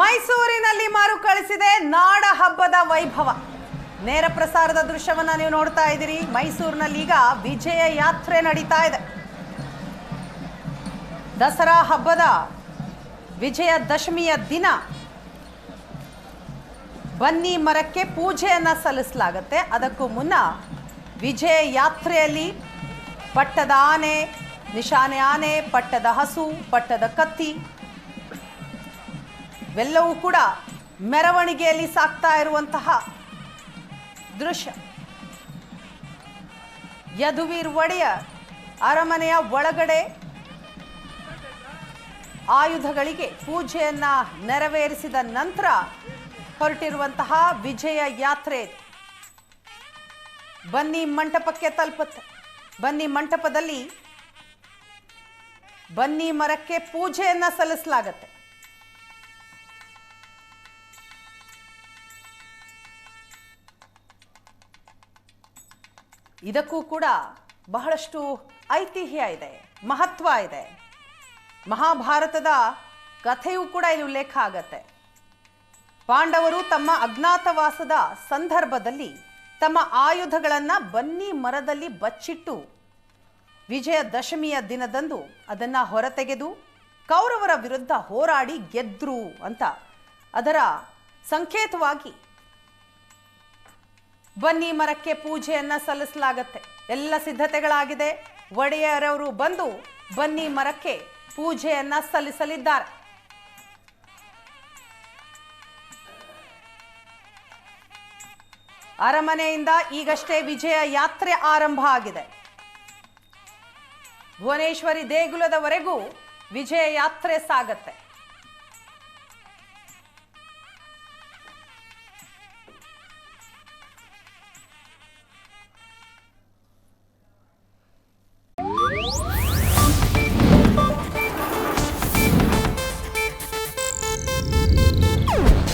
ಮೈಸೂರಿನಲ್ಲಿ ಮರುಕಳಿಸಿದೆ ನಾಡ ಹಬ್ಬದ ವೈಭವ. ನೇರ ಪ್ರಸಾರದ ದೃಶ್ಯವನ್ನ ನೀವು ನೋಡ್ತಾ ಇದ್ದೀರಿ. ಮೈಸೂರಿನಲ್ಲಿ ಈಗ ವಿಜಯ ಯಾತ್ರೆ ನಡೀತಾ ಇದೆ. ದಸರಾ ಹಬ್ಬದ ವಿಜಯ ದಶಮಿಯ ದಿನ. ಬನ್ನಿ ಮರಕ್ಕೆ ಪೂಜೆಯನ್ನು ಸಲ್ಲಿಸಲಾಗುತ್ತೆ. ಅದಕ್ಕೂ ಮುನ್ನ ವಿಜಯ ಯಾತ್ರೆಯಲ್ಲಿ ಪಟ್ಟದ ಆನೆ, ನಿಶಾನೆ ಆನೆ, ಪಟ್ಟದ ಹಸು, ಪಟ್ಟದ ಕತ್ತಿ ಇವೆಲ್ಲವೂ ಕೂಡ ಮೆರವಣಿಗೆಯಲ್ಲಿ ಸಾಕ್ತಾ ಇರುವಂತಹ ದೃಶ್ಯ. ಯದುವೀರ್ ಒಡೆಯ ಅರಮನೆಯ ಒಳಗಡೆ ಆಯುಧಗಳಿಗೆ ಪೂಜೆಯನ್ನ ನೆರವೇರಿಸಿದ ನಂತರ ಹೊರಟಿರುವಂತಹ ವಿಜಯ ಯಾತ್ರೆ ಬನ್ನಿ ಮಂಟಪಕ್ಕೆ ತಲುಪುತ್ತೆ. ಬನ್ನಿ ಮಂಟಪದಲ್ಲಿ ಬನ್ನಿ ಮರಕ್ಕೆ ಪೂಜೆಯನ್ನ ಸಲ್ಲಿಸಲಾಗತ್ತೆ. ಇದಕ್ಕೂ ಕೂಡ ಬಹಳಷ್ಟು ಐತಿಹ್ಯ ಇದೆ, ಮಹತ್ವ ಇದೆ. ಮಹಾಭಾರತದ ಕಥೆಯೂ ಕೂಡ ಇಲ್ಲಿ ಉಲ್ಲೇಖ ಆಗತ್ತೆ. ಪಾಂಡವರು ತಮ್ಮ ಅಜ್ಞಾತವಾಸದ ಸಂದರ್ಭದಲ್ಲಿ ತಮ್ಮ ಆಯುಧಗಳನ್ನು ಬನ್ನಿ ಮರದಲ್ಲಿ ಬಚ್ಚಿಟ್ಟು ವಿಜಯ ದಶಮಿಯ ದಿನದಂದು ಅದನ್ನ ಹೊರತೆಗೆದು ಕೌರವರ ವಿರುದ್ಧ ಹೋರಾಡಿ ಗೆದ್ರು ಅಂತ ಅದರ ಸಂಕೇತವಾಗಿ ಬನ್ನಿ ಮರಕ್ಕೆ ಪೂಜೆಯನ್ನ ಸಲ್ಲಿಸಲಾಗತ್ತೆ. ಎಲ್ಲ ಸಿದ್ಧತೆಗಳಾಗಿದೆ. ಒಡೆಯರವರು ಬಂದು ಬನ್ನಿ ಮರಕ್ಕೆ ಪೂಜೆಯನ್ನ ಸಲ್ಲಿಸಲಿದ್ದಾರೆ. ಅರಮನೆಯಿಂದ ಈಗಷ್ಟೇ ವಿಜಯ ಯಾತ್ರೆ ಆರಂಭ ಆಗಿದೆ. ಭುವನೇಶ್ವರಿ ದೇಗುಲದವರೆಗೂ ವಿಜಯ ಯಾತ್ರೆ ಸಾಗತ್ತೆ.